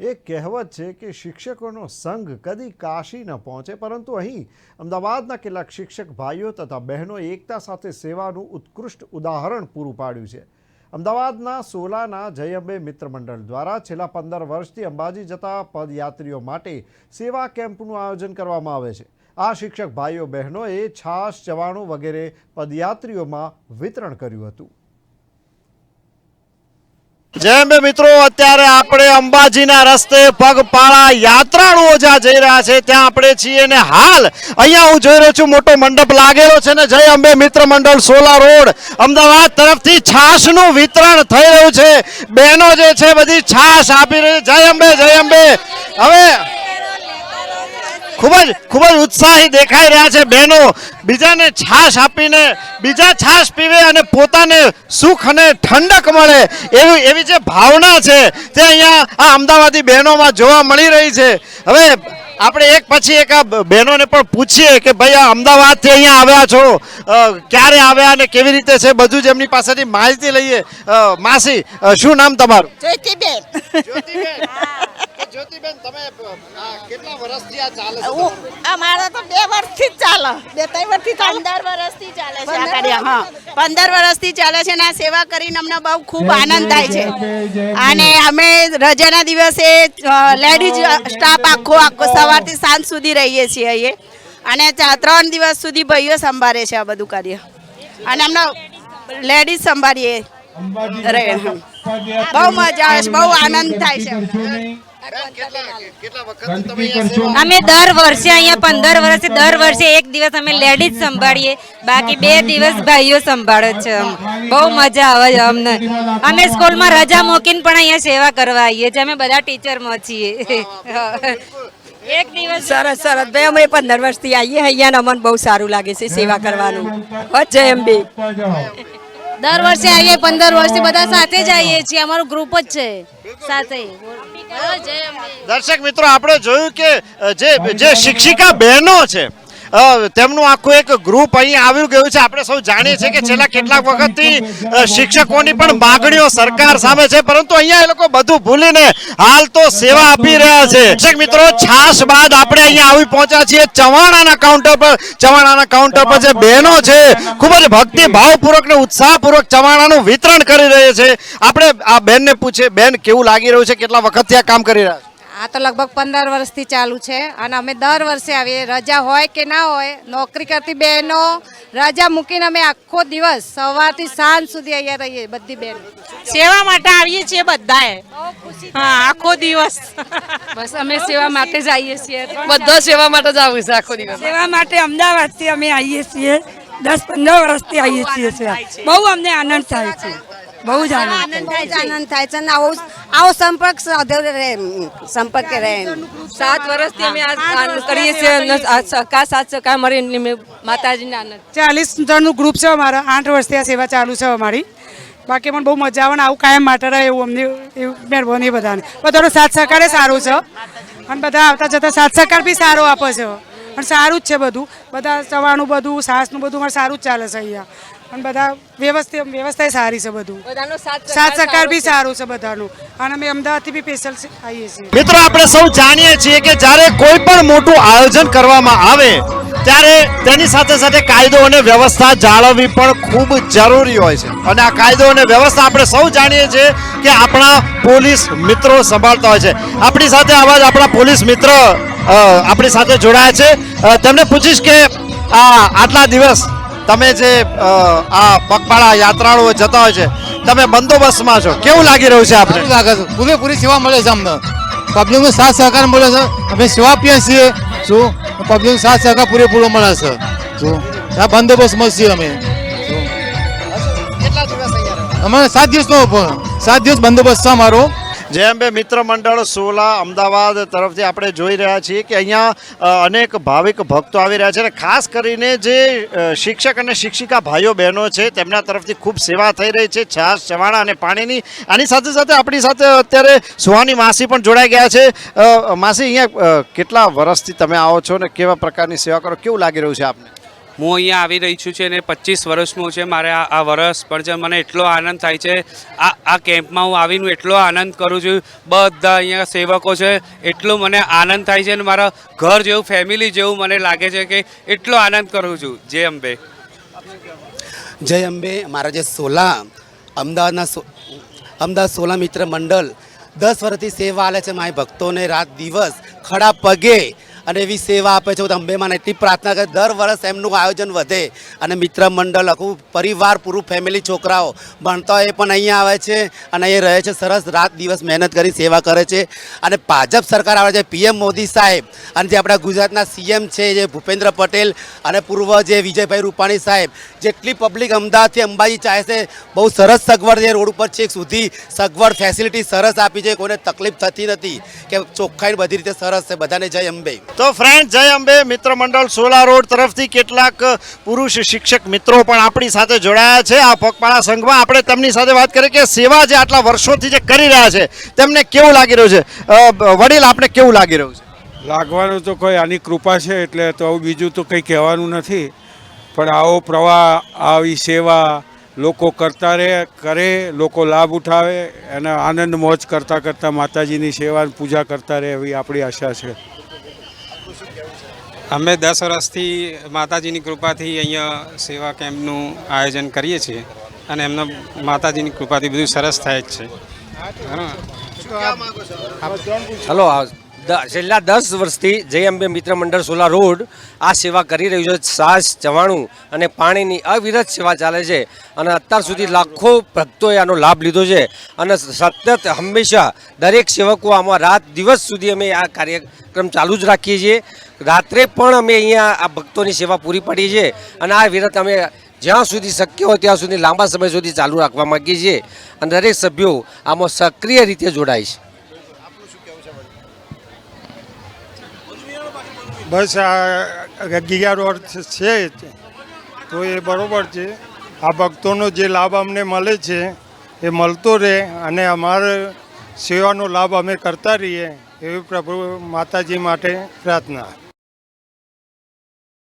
એક કહેવત છે કે શિક્ષકોનો સંઘ કદી કાશી ન પહોંચે, પરંતુ અહીં અમદાવાદના કેટલાક શિક્ષક ભાઈઓ તથા બહેનો એકતા સાથે સેવાનું ઉત્કૃષ્ટ ઉદાહરણ પૂરું પાડ્યું છે. અમદાવાદના સોલાના જયંબે મિત્ર મંડળ દ્વારા છેલ્લા પંદર વર્ષથી અંબાજી જતા પદયાત્રીઓ માટે સેવા કેમ્પનું આયોજન કરવામાં આવે છે. આ શિક્ષક ભાઈઓ બહેનોએ છાશ, ચવાણું વગેરે પદયાત્રીઓમાં વિતરણ કર્યું હતું. જેમ મિત્રો, અત્યારે આપણે અંબાજીના રસ્તે પગપાળા યાત્રાળુઓ જ્યાં જઈ રહ્યા છે, ત્યાં આપણે છીએ ને હાલ. અહીંયા હું જોઈ રહ્યો છું, મોટો મંડપ લાગેલો છે ને, જય અંબે મિત્ર મંડળ સોલા રોડ. અમદાવાદ તરફથી છાશનું વિતરણ થઈ રહ્યું છે. બહેનો જે છે, બધી છાશ આપી રહી જય અંબે જય અંબે. હવે ખૂબ જ ખૂબ જ ઉત્સાહી દેખાઈ રહ્યા છે બહેનો. બીજાને છાશ આપીને, બીજા છાશ પીવે અને પોતાને સુખ અને ઠંડક મળે. એવી એવી જે ભાવના છે તે અહીંયા આ અમદાવાદી બહેનોમાં જોવા મળી રહી છે. હવે આપણે એક પછી એક આ બહેનોને પણ પૂછીએ કે ભાઈ આ અમદાવાદથી અહીંયા આવ્યા છો? ક્યારે આવ્યા અને કેવી રીતે છે? બધું જ એમની પાસેથી માહિતી લઈએ. માસી શું નામ તમારું? જ્યોતિબેન. જ્યોતિબેન. જ્યોતિબેન તમે કેટલા વર્ષથી આ ચાલે છે? અમારે તો બે વર્ષથી જ ચાલે. બે ત્રણ વર્ષથી પંદર વર્ષથી ચાલે છે આ કાર્ય હા. પંદર વર્ષથી ચાલે છે અને આ સેવા કરીને અમને બહુ ખૂબ આનંદ થાય છે. અને અમે રજાના દિવસે લેડીઝ સ્ટાફ આખો આખો સવારથી સાંજ સુધી રહીએ છીએ અહીંયા અને ત્રણ દિવસ સુધી ભાઈઓ સંભાળે છે આ બધું કાર્ય. અને અમને લેડીઝ સંભાળીએ. રહે બહુ મજા આવે છે બહુ આનંદ થાય છે. કેટલા વખત તમે અહીંયા સેવા અમે દર વર્ષે અહીંયા પંદર વર્ષે દર વર્ષે એક દિવસ અમે લેડીઝ સંભાળીએ. બાકી બે દિવસ ભાઈઓ સંભાળે છે બહુ મજા આવે છે અમને. અમે સ્કૂલમાં રજા મૂકીને પણ અહીંયા સેવા કરવા આવીએ છીએ. અમે બધા ટીચરમાં છીએ. એક દિવસ સરસ સરસ. ભાઈ અમે પંદર વર્ષથી આવીએ. અહીંયા અમને બહુ સારું લાગે છે સેવા કરવાનું. જય અંબે. દર વર્ષે આવીએ પંદર વર્ષથી બધા સાથે જ આવીએ છીએ. અમારું ગ્રુપ જ છે. સાથે. દર્શક મિત્રો આપણે જોયું કે જે જે શિક્ષિકા બહેનો છે તેમનું આખું એક ગ્રુપ અહીં આવ્યું ગયું છે. આપણે સૌ જાણીએ છીએ કે છેલ્લા કેટલાક વખતથી શિક્ષકોની પણ માગણીઓ સરકાર સામે છે. પરંતુ અહીંયા એ લોકો બધું ભૂલીને હાલ તો સેવા આપી રહ્યા છે. શિક્ષક મિત્રો, છાશ બાદ આપણે અહીંયા આવી પહોંચ્યા છીએ. ચવાણાના કાઉન્ટર પર, ચવાણાના કાઉન્ટર પર જે બહેનો છે, ખૂબ જ ભક્તિ ભાવપૂર્વક ને ઉત્સાહપૂર્વક ચવાણાનું વિતરણ કરી રહી છે. આપણે આ બેનને પૂછે બેન કેવું લાગી રહ્યું છે? કેટલા વખતથી આ કામ કરી રહ્યા છે? આ તો લગભગ પંદર વર્ષથી ચાલુ છે અને અમે દર વર્ષે આવીએ. રજા હોય કે ના હોય નોકરી કરતી બહેનો રજા મૂકીને અમે આખો દિવસ સવારથી સાંજ સુધી અહીંયા રહીએ બધી બહેનો. સેવા માટે આવીએ છીએ બધાએ. હા આખો દિવસ. બસ અમે સેવા માટે જ આવીએ છીએ. બધા સેવા માટે જ આવું છે આખો દિવસ. સેવા માટે અમદાવાદથી અમે આવીએ છીએ. દસ પંદર વર્ષથી આવીએ છીએ બહુ અમને આનંદ થાય છે. બહુ જ આનંદ. આનંદ થાય છે. આનંદ થાય છે. અને આવો આવો સંપર્ક રહે સંપર્ક રહે સાત વર્ષથી અમે આ કરીએ છીએ સહકાર સાથ સહકાર મળીને અમે ચાલીસ જણનું ગ્રુપ છે અમારા. આઠ વર્ષથી આ સેવા ચાલુ છે અમારી. બાકી પણ બહુ મજા આવે ને આવું કાયમ માટે રહે એવું અમને એવું મહેરબાની બધાને. બધાનો સાથ સહકાર સારું છે. અને બધા આવતા જતા સાથ સહકાર બી સારો આપે છે. પણ સારું જ છે બધું. બધા સવારનું બધું સાસનું બધું મારે સારું જ ચાલે છે અહીંયા. અને બધા વ્યવસ્થિત વ્યવસ્થા સારી છે બધું. બધાનો સાથ સહકાર બી સારું છે બધાનું. અને અમે અમદાવાદથી બી સ્પેશિયલ આવીએ છીએ. મિત્રો આપણે સૌ જાણીએ છીએ કે જ્યારે કોઈ પણ મોટું આયોજન કરવામાં આવે ત્યારે તેની સાથે સાથે કાયદો અને વ્યવસ્થા જાળવવી પણ ખૂબ જરૂરી હોય છે. અને આ કાયદો અને વ્યવસ્થા આપણે સૌ જાણીએ છીએ કે આપણા પોલીસ મિત્રો સંભાળતા હોય છે. આપણી સાથે આવા જ આપણા પોલીસ મિત્ર આપણી સાથે જોડાયા છે. તેમને પૂછીશ કે આ આટલા દિવસ તમે જે આ પગપાળા યાત્રાળુઓ જતા હોય છે તમે બંદોબસ્તમાં છો. કેવું લાગી રહ્યું છે આપણે લાગે છે. પૂરેપૂરી સેવા મળે છે અમને. પબ્લિકનો સાથ સહકાર મળે છે. અમે સેવા આપીએ છીએ. શું? પબ્લિક સાથ સહકાર પૂરેપૂરો મળે છે. શું? આ બંદોબસ્તમાં છીએ અમે. અમારે સાત દિવસનો સાત દિવસ બંદોબસ્ત છે અમારો. જેમ બે મિત્ર મંડળ સોલા, અમદાવાદ તરફથી આપણે જોઈ રહ્યા છીએ કે અહીંયા અનેક ભાવિક ભક્તો આવી રહ્યા છે અને ખાસ કરીને જે શિક્ષક અને શિક્ષિકા ભાઈઓ બહેનો છે, તેમના તરફથી ખૂબ સેવા થઈ રહી છે છાશ ચવાણા અને પાણીની. આની સાથે સાથે આપણી સાથે અત્યારે સુહાની માસી પણ જોડાઈ ગયા છે. માસી, અહીંયા કેટલા વર્ષથી તમે આવો છો ને કેવા પ્રકારની સેવા કરો? કેવું લાગી રહ્યું છે આપને? હું અહીંયા આવી રહી છું છે અને પચીસ વર્ષનું છે મારે આ વરસ પણ છે મને એટલો આનંદ થાય છે. આ આ કેમ્પમાં હું આવીને એટલો આનંદ કરું છું. બધા અહીંયા સેવકો છે, એટલો મને આનંદ થાય છે અને મારા ઘર જેવું, ફેમિલી જેવું મને લાગે છે કે એટલો આનંદ કરું છું. જય અંબે. જય અંબે. મારા જે સોલા, અમદાવાદના અમદાવાદ સોલા મિત્ર મંડળ, દસ વર્ષથી સેવા આલે છે મારી ભક્તોને. રાત દિવસ ખડા પગે અને એવી સેવા આપે છે. હું અંબેમાં એટલી પ્રાર્થના કરે દર વર્ષ એમનું આયોજન વધે. અને મિત્ર મંડળ, આખું પરિવાર, પૂરું ફેમિલી છોકરાઓ ભણતા હોય એ પણ અહીંયા આવે છે અને અહીં રહે છે. સરસ રાત દિવસ મહેનત કરી સેવા કરે છે. અને ભાજપ સરકાર આવે છે. પીએમ મોદી સાહેબ અને જે આપણા ગુજરાતના સીએમ છે જે ભૂપેન્દ્ર પટેલ અને પૂર્વ જે વિજયભાઈ રૂપાણી સાહેબ, જેટલી પબ્લિક અમદાવાદથી અંબાજી ચાહે છે, બહુ સરસ સગવડ છે રોડ ઉપર છેક સુધી સગવડ ફેસિલિટી સરસ આપી છે. કોઈને તકલીફ થતી નથી કે ચોખ્ખાઈ બધી રીતે સરસ છે. બધાને જય અંબે. તો ફ્રેન્ડ, જય અંબે, મિત્ર મંડળ સોલા રોડ તરફથી કેટલાક પુરુષ શિક્ષક મિત્રો પણ આપણી સાથે જોડાયા છે. આ પગપાળા સંઘમાં આપણે તેમની સાથે વાત કરીએ કે સેવા જે આટલા વર્ષોથી જે કરી રહ્યા છે, તેમને કેવું લાગી રહ્યું છે? વડીલ આપણે કેવું લાગી રહ્યું છે? લાગવાનું તો કોઈ આની કૃપા છે, એટલે તો આવું બીજું તો કંઈ કહેવાનું નથી. પણ આવો પ્રવાહ, આવી સેવા લોકો કરતા રહે, કરે, લોકો લાભ ઉઠાવે અને આનંદ મોજ કરતાં કરતાં માતાજીની સેવા પૂજા કરતા રહે એવી આપણી આશા છે. અમે દસ વર્ષથી માતાજીની કૃપાથી અહીંયા સેવા કેમ્પનું આયોજન કરીએ છીએ અને એમના માતાજીની કૃપાથી બધું સરસ થાય જ છે. હલો છેલ્લા દસ વર્ષથી જય અંબે મિત્ર મંડળ સોલા રોડ આ સેવા કરી રહ્યું છે. સાસ, ચવાણું અને પાણીની અવિરત સેવા ચાલે છે અને અત્યાર સુધી લાખો ભક્તોએ આનો લાભ લીધો છે અને સતત હંમેશા દરેક સેવકો આમાં રાત દિવસ સુધી અમે આ કાર્યક્રમ ચાલુ જ રાખીએ છીએ. રાત્રે પણ અમે અહીંયા આ ભક્તોની સેવા પૂરી પાડીએ છીએ અને આ વિરત અમે જ્યાં સુધી શક્ય હોય ત્યાં સુધી લાંબા સમય સુધી ચાલુ રાખવા માગીએ છીએ અને દરેક સભ્યો આમાં સક્રિય રીતે જોડાય છે. બસ આ ગીગા રોડ છે તો એ બરાબર છે. આ ભક્તોનો જે લાભ અમને મળે છે એ મળતો રહે અને અમારે સેવાનો લાભ અમે કરતા રહીએ એવી પ્રભુ માતાજી માટે પ્રાર્થના.